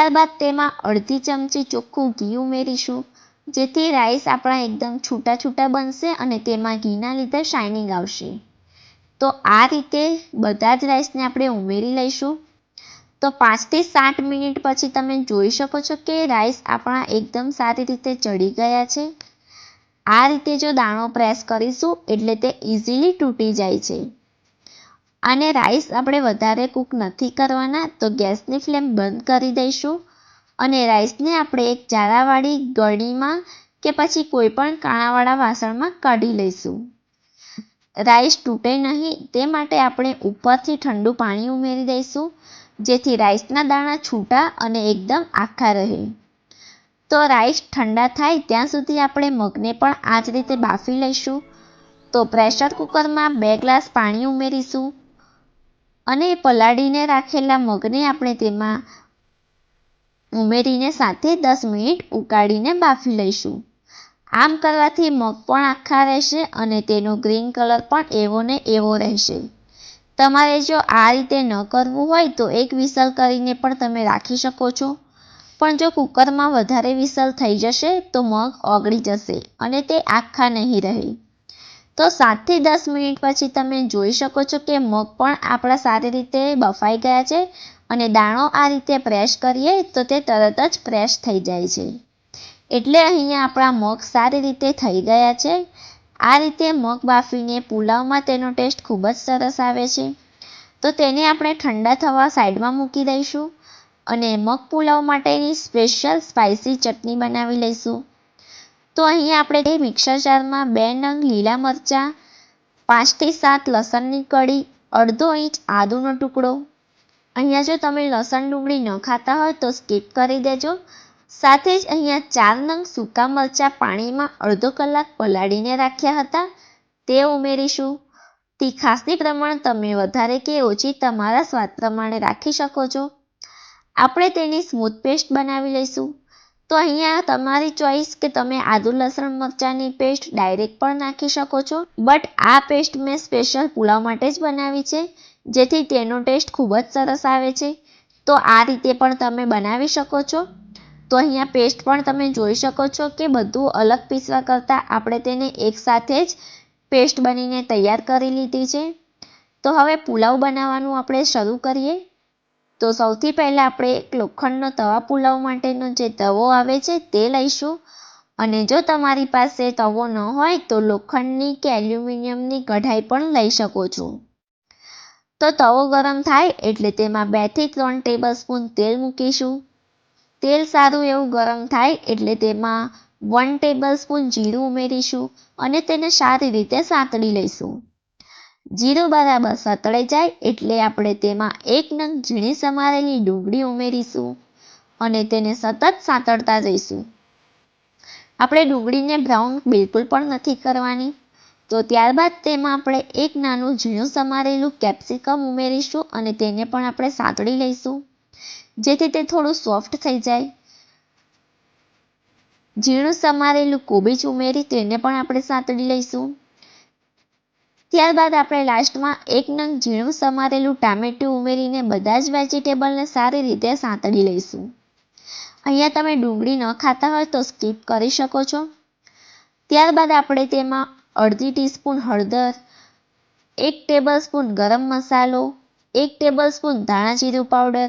ત્યારબાદ તેમાં અડધી ચમચી ચોખ્ખું ઘી ઉમેરીશું. જેથી રાઈસ આપણા એકદમ છૂટા છૂટા બનશે અને તેમાં ઘીના લીધે શાઇનિંગ આવશે. તો આ રીતે બધા જ રાઈસને આપણે ઉમેરી લઈશું. તો પાંચથી સાત મિનિટ પછી તમે જોઈ શકો છો કે રાઈસ આપણા એકદમ સારી રીતે ચડી ગયા છે. આ રીતે જો દાણો પ્રેસ કરીશું એટલે તે ઇઝીલી તૂટી જાય છે. અને રાઈસ આપણે વધારે કૂક નથી કરવાના, તો ગેસની ફ્લેમ બંધ કરી દઈશું. અને રાઈસને આપણે એક જારાવાળી ગળીમાં કે પછી કોઈ પણ કાણાવાળા વાસણમાં કાઢી લઈશું. રાઈસ તૂટે નહીં, તે માટે આપણે ઉપરથી ઠંડુ પાણી ઉમેરી દઈશું, જેથી રાઈસના દાણા છૂટા અને એકદમ આખા રહે. તો રાઈસ ઠંડા થાય ત્યાં સુધી આપણે મગને પણ આ જ રીતે બાફી લઈશું. તો પ્રેશર કુકરમાં બે ગ્લાસ પાણી ઉમેરીશું. અને પલાળીને રાખેલા મગને આપણે તેમાં ઉમેરીને સાથે દસ મિનિટ ઉકાળીને બાફી લઈશું. આમ કરવાથી મગ પણ આખા રહેશે અને તેનો ગ્રીન કલર પણ એવો ને એવો રહેશે. તમારે જો આ રીતે ન કરવું હોય તો એક વિસલ કરીને પણ તમે રાખી શકો છો. પણ જો કુકરમાં વધારે વિસલ થઈ જશે તો મગ ઓગળી જશે અને તે આખા નહીં રહે. તો સાતથી દસ મિનિટ પછી તમે જોઈ શકો છો કે મગ પણ આપણા સારી રીતે બફાઈ ગયા છે અને દાણો આ રીતે પ્રેસ કરીએ તો તે તરત જ પ્રેસ થઈ જાય છે. એટલે અહીંયા આપણા મગ સારી રીતે થઈ ગયા છે. આ રીતે મગ બાફીને પુલાવમાં તેનો ટેસ્ટ ખૂબ જ સરસ આવે છે. તો તેને આપણે ઠંડા થવા સાઈડમાં મૂકી દઈશું અને મગ પુલાવ માટેની સ્પેશિયલ સ્પાઇસી ચટણી બનાવી લઈશું. તો અહીંયા આપણે મિક્સર જારમાં બે નંગ લીલા મરચાં, પાંચથી સાત લસણની કળી, અડધો ઇંચ આદુનો ટુકડો. અહીંયા જો તમે લસણ ડુંગળી ન ખાતા હોય તો સ્કીપ કરી દેજો. સાથે જ અહીંયા ચાર નંગ સૂકા મરચાં પાણીમાં અડધો કલાક પલાળીને રાખ્યા હતા. તે ઉમેરીશું. તીખાસની પ્રમાણ તમે વધારે કે ઓછી તમારા સ્વાદ પ્રમાણે રાખી શકો છો. આપણે તેની સ્મૂથ પેસ્ટ બનાવી લઈશું. તો અહીંયા તમારી ચોઈસ કે તમે આદુ લસણ મરચાંની પેસ્ટ ડાયરેક્ટ પણ નાખી શકો છો. બટ આ પેસ્ટ મેં સ્પેશિયલ પુલાવ માટે જ બનાવી છે, જેથી તેનો ટેસ્ટ ખૂબ જ સરસ આવે છે. તો આ રીતે પણ તમે બનાવી શકો છો. તો અહીંયા પેસ્ટ પણ તમે જોઈ શકો છો કે બધું અલગ પીસવા કરતાં આપણે તેને એકસાથે જ પેસ્ટ બનીને તૈયાર કરી લીધી છે. તો હવે પુલાવ બનાવવાનું આપણે શરૂ કરીએ. તો સૌથી પહેલાં આપણે એક લોખંડનો તવા પુલાવ માટેનો જે તવો આવે છે તે લઈશું. અને જો તમારી પાસે તવો ન હોય તો લોખંડની કે એલ્યુમિનિયમની કઢાઈ પણ લઈ શકો છો. તો તવો ગરમ થાય એટલે તેમાં બેથી ત્રણ ટેબલ સ્પૂન તેલ મૂકીશું. તેલ સારું એવું ગરમ થાય એટલે તેમાં વન ટેબલ સ્પૂન જીરું ઉમેરીશું અને તેને સારી રીતે સાંતળી લઈશું. જીરું બરાબર સતળાઈ જાય એટલે આપણે તેમાં એક નંગ ઝીણી સમારેલી ડુંગળી ઉમેરીશું અને તેને સતત સાંતળતા જઈશું. આપણે ડુંગળીને બ્રાઉન બિલકુલ પણ નથી કરવાની. તો ત્યારબાદ તેમાં આપણે એક નાનું ઝીણું સમારેલું કેપ્સિકમ ઉમેરીશું અને તેને પણ આપણે સાંતળી લઈશું. જેથી તે થોડું સોફ્ટ થઈ જાય. ઝીણું સમારેલું કોબીજ ઉમેરી તેને પણ આપણે સાંતળી લઈશું. ત્યારબાદ આપણે લાસ્ટમાં એક નંગ ઝીણું સમારેલું ટામેટું ઉમેરીને બધા જ વેજીટેબલને સારી રીતે સાંતળી લઈશું. અહીંયા તમે ડુંગળી ન ખાતા હોય તો સ્કીપ કરી શકો છો. ત્યારબાદ આપણે તેમાં અડધી ટીસ્પૂન હળદર, એક ટેબલ સ્પૂન ગરમ મસાલો, એક ટેબલ સ્પૂન ધાણા જીરું પાવડર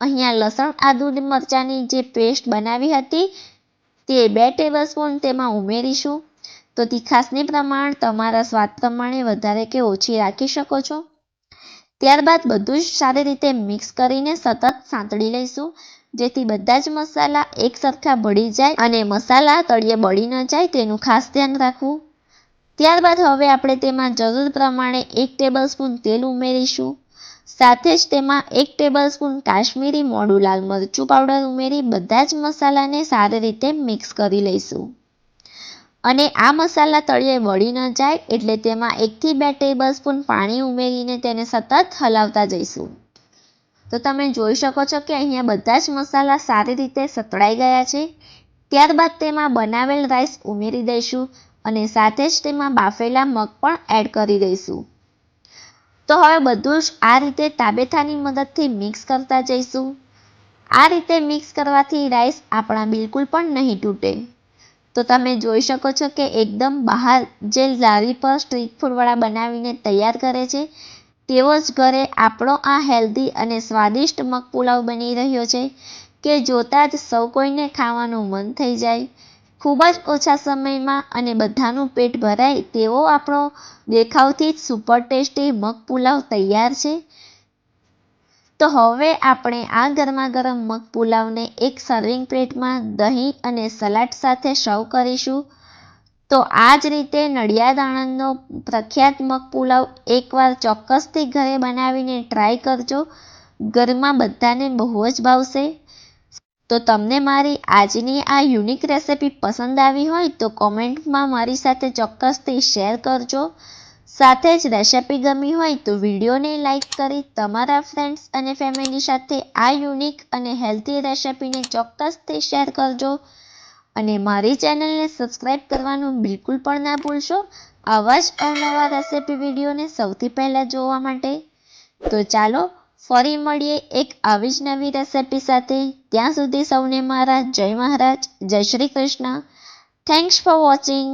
અહીંયા લસણ, આદુ, મરચાંની જે પેસ્ટ બનાવી હતી તે બે ટેબલ સ્પૂન તેમાં ઉમેરીશું. તો તીખાસની પ્રમાણ તમારા સ્વાદ પ્રમાણે વધારે કે ઓછી રાખી શકો છો. ત્યારબાદ બધું જ સારી રીતે મિક્સ કરીને સતત સાંતળી લઈશું. જેથી બધા જ મસાલા એક સરખા ભળી જાય અને મસાલા તળિયે બળી ન જાય તેનું ખાસ ધ્યાન રાખવું. ત્યારબાદ હવે આપણે તેમાં જરૂર પ્રમાણે એક ટેબલ સ્પૂન તેલ ઉમેરીશું. સાથે જ તેમાં એક ટેબલ સ્પૂન કાશ્મીરી મોડું લાલ મરચું પાવડર ઉમેરી બધા જ મસાલાને સારી રીતે મિક્સ કરી લઈશું. અને આ મસાલા તળિયે વળી ન જાય એટલે તેમાં એકથી બે ટેબલ સ્પૂન પાણી ઉમેરીને તેને સતત હલાવતા જઈશું. તો તમે જોઈ શકો છો કે અહીંયા બધા જ મસાલા સારી રીતે સતળાઈ ગયા છે. ત્યારબાદ તેમાં બનાવેલ રાઈસ ઉમેરી દઈશું અને સાથે જ તેમાં બાફેલા મગ પણ એડ કરી દઈશું. તો હવે બધું જ આ રીતે તાબેથાની મદદથી મિક્સ કરતા જઈશું. આ રીતે મિક્સ કરવાથી રાઈસ આપણા બિલકુલ પણ નહીં તૂટે. તો તમે જોઈ શકો છો કે એકદમ બહાર જે લારી પર સ્ટ્રીટ ફૂડવાળા બનાવીને તૈયાર કરે છે તેવો જ ઘરે આપણો આ હેલ્ધી અને સ્વાદિષ્ટ મગ પુલાવ બની રહ્યો છે, કે જોતાં જ સૌ કોઈને ખાવાનું મન થઈ જાય. ખૂબ જ ઓછા સમયમાં અને બધાનું પેટ ભરાય તેવો આપણો દેખાવથી જ સુપર ટેસ્ટી મગ પુલાવ તૈયાર છે. તો હવે આપણે આ ગરમા ગરમ મગ પુલાવને એક સર્વિંગ પ્લેટમાં દહીં અને સલાડ સાથે સર્વ કરીશું. તો આ જ રીતે નડિયાદ આણંદનો પ્રખ્યાત મગ પુલાવ એકવાર ચોક્કસથી ઘરે બનાવીને ટ્રાય કરજો. ઘરમાં બધાને બહુ જ ભાવશે. તો તમને મારી આજની આ યુનિક રેસિપી પસંદ આવી હોય તો કોમેન્ટમાં મારી સાથે ચોક્કસથી શેર કરજો. સાથે જ રેસિપી ગમી હોય તો વિડીયોને લાઇક કરી તમારા ફ્રેન્ડ્સ અને ફેમિલી સાથે આ યુનિક અને હેલ્ધી રેસિપીને ચોક્કસથી શેર કરજો. અને મારી ચેનલને સબસ્ક્રાઈબ કરવાનું બિલકુલ પણ ના ભૂલશો. આવા જ અવનવા રેસિપી વિડીયોને સૌથી પહેલાં જોવા માટે. તો ચાલો ફરી મળીએ એક આવી જ નવી રેસિપી સાથે. ત્યાં સુધી સૌને મારા જય મહારાજ, જય Shri Krishna. Thanks for watching